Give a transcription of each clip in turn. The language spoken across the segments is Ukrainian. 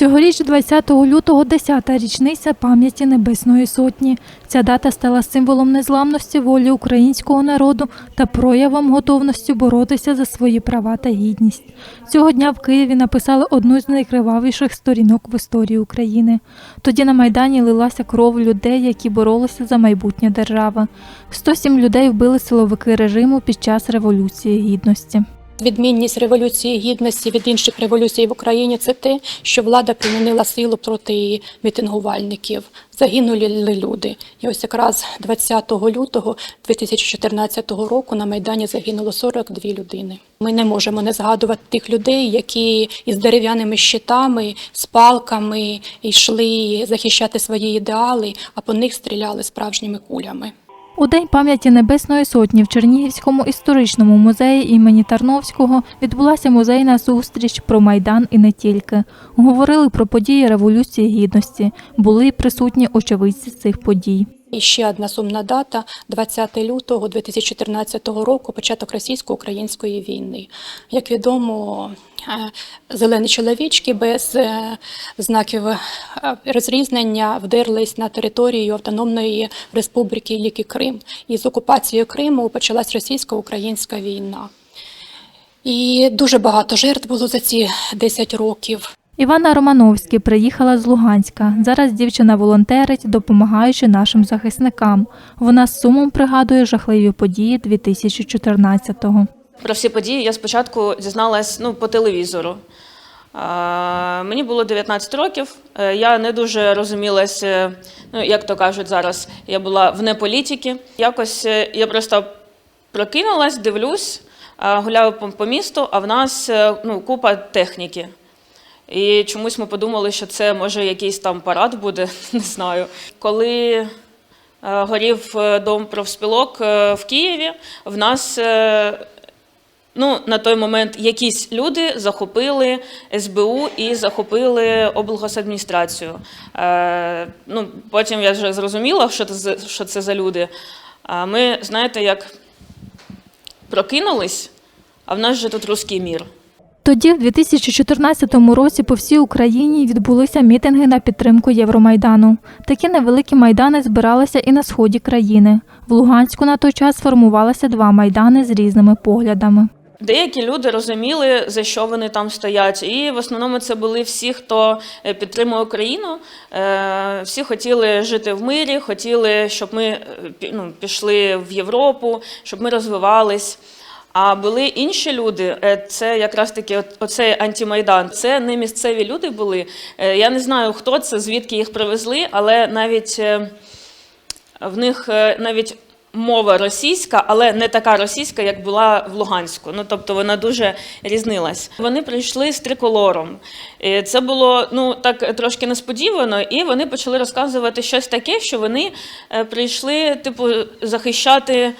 Цьогоріч, 20 лютого, 10-та річниця пам'яті Небесної Сотні. Ця дата стала символом незламності волі українського народу та проявом готовності боротися за свої права та гідність. Цього дня в Києві написали одну з найкривавіших сторінок в історії України. Тоді на Майдані лилася кров людей, які боролися за майбутнє держави. 107 людей вбили силовики режиму під час Революції Гідності. Відмінність революції гідності від інших революцій в Україні це те, що влада примінила силу проти мітингувальників. Загинули люди. І ось якраз 20 лютого 2014 року на Майдані загинуло 42 людини. Ми не можемо не згадувати тих людей, які із дерев'яними щитами, з палками йшли захищати свої ідеали, а по них стріляли справжніми кулями. У День пам'яті Небесної Сотні в Чернігівському історичному музеї імені Тарновського відбулася музейна зустріч про Майдан і не тільки. Говорили про події Революції Гідності. Були присутні очевидці цих подій. І ще одна сумна дата 20 лютого 2014 року, початок російсько-української війни. Як відомо, е, зелені чоловічки без е, знаків е, розрізнення вдерлись на територію Автономної Республіки Великий Крим. І з окупацією Криму почалась російсько-українська війна. І дуже багато жертв було за ці 10 років. Івана Романовський приїхала з Луганська. Зараз дівчина волонтерить, допомагаючи нашим захисникам. Вона з сумом пригадує жахливі події 2014-го. Про всі події я спочатку дізналась ну, по телевізору. Мені було 19 років. Е, Я не дуже розумілась, е, ну як то кажуть зараз, я була вне політики. Якось е, я просто прокинулась, дивлюсь, гуляю по, місту, а в нас ну, купа техніки. І чомусь ми подумали, що це може якийсь там парад буде, не знаю. Коли е, горів е, дом профспілок е, в Києві, в нас ну, на той момент якісь люди захопили СБУ і захопили облгосадміністрацію. Ну, потім я вже зрозуміла, що це, що це за люди. А ми, знаєте, як прокинулись, а в нас же тут руський мір. Тоді, в 2014 році, по всій Україні відбулися мітинги на підтримку Євромайдану. Такі невеликі майдани збиралися і на сході країни. В Луганську на той час формувалися два майдани з різними поглядами. Деякі люди розуміли, за що вони там стоять, і в основному це були всі, хто е, підтримує Україну. Е, Всі хотіли жити в мирі, хотіли, щоб ми е, ну, пішли в Європу, щоб ми розвивались. А були інші люди, е, це якраз таки оцей антимайдан. Це не місцеві люди були. Е, Я не знаю, хто це, звідки їх привезли, але навіть е, в них навіть мова російська, але не така російська, як була в Луганську. Ну тобто вона дуже різнилась. Вони прийшли з триколором. Це було ну так трошки несподівано, і вони почали розказувати щось таке, що вони прийшли, типу, захищати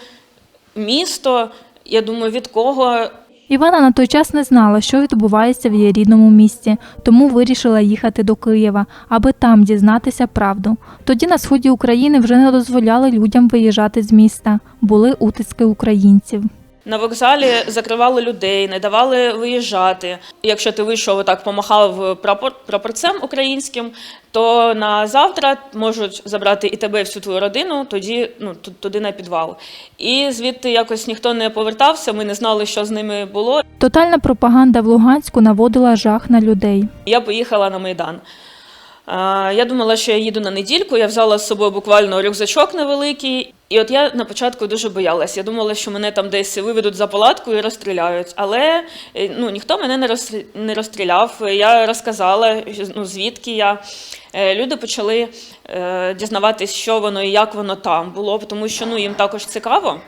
місто. Я думаю, від кого Івана на той час не знала, що відбувається в її рідному місті, тому вирішила їхати до Києва, аби там дізнатися правду. Тоді на сході України вже не дозволяли людям виїжджати з міста. Були утиски українців. На вокзалі закривали людей, не давали виїжджати. Якщо ти вийшов отак, помахав прапор, прапорцем українським, то на завтра можуть забрати і тебе, і всю твою родину, тоді ну туди на підвал. І звідти якось ніхто не повертався. Ми не знали, що з ними було. Тотальна пропаганда в Луганську наводила жах на людей. Я поїхала на майдан. Я думала, що я їду на недільку. Я взяла з собою буквально рюкзачок невеликий. І от я на початку дуже боялась. Я думала, що мене там десь виведуть за палатку і розстріляють. Але е, ну, ніхто мене не розстріляв. Я розказала, ну, звідки я. Е, Люди почали е, дізнаватись, що воно і як воно там було, тому що ну, їм також цікаво.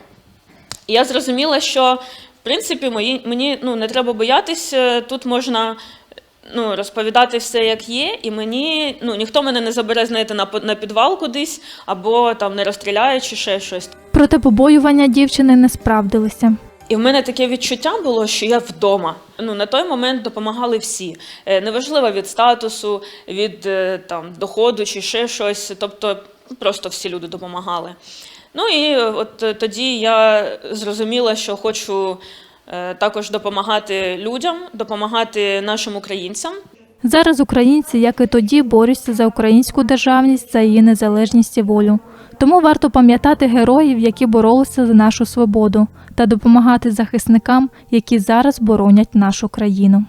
І я зрозуміла, що в принципі мої, мені ну, не треба боятись, е, тут можна ну, розповідати все, як є, і мені ну, ніхто мене не забере, знаєте, на, на підвал кудись, або там не розстріляє чи ще щось. Проте побоювання дівчини не справдилися. І в мене таке відчуття було, що я вдома. Ну на той момент допомагали всі. Е, Неважливо від статусу, від е, там доходу чи ще щось. Тобто просто всі люди допомагали. Ну і от е, тоді я зрозуміла, що хочу також допомагати людям, допомагати нашим українцям. Зараз українці, як і тоді, борються за українську державність, за її незалежність і волю. Тому варто пам'ятати героїв, які боролися за нашу свободу, та допомагати захисникам, які зараз боронять нашу країну.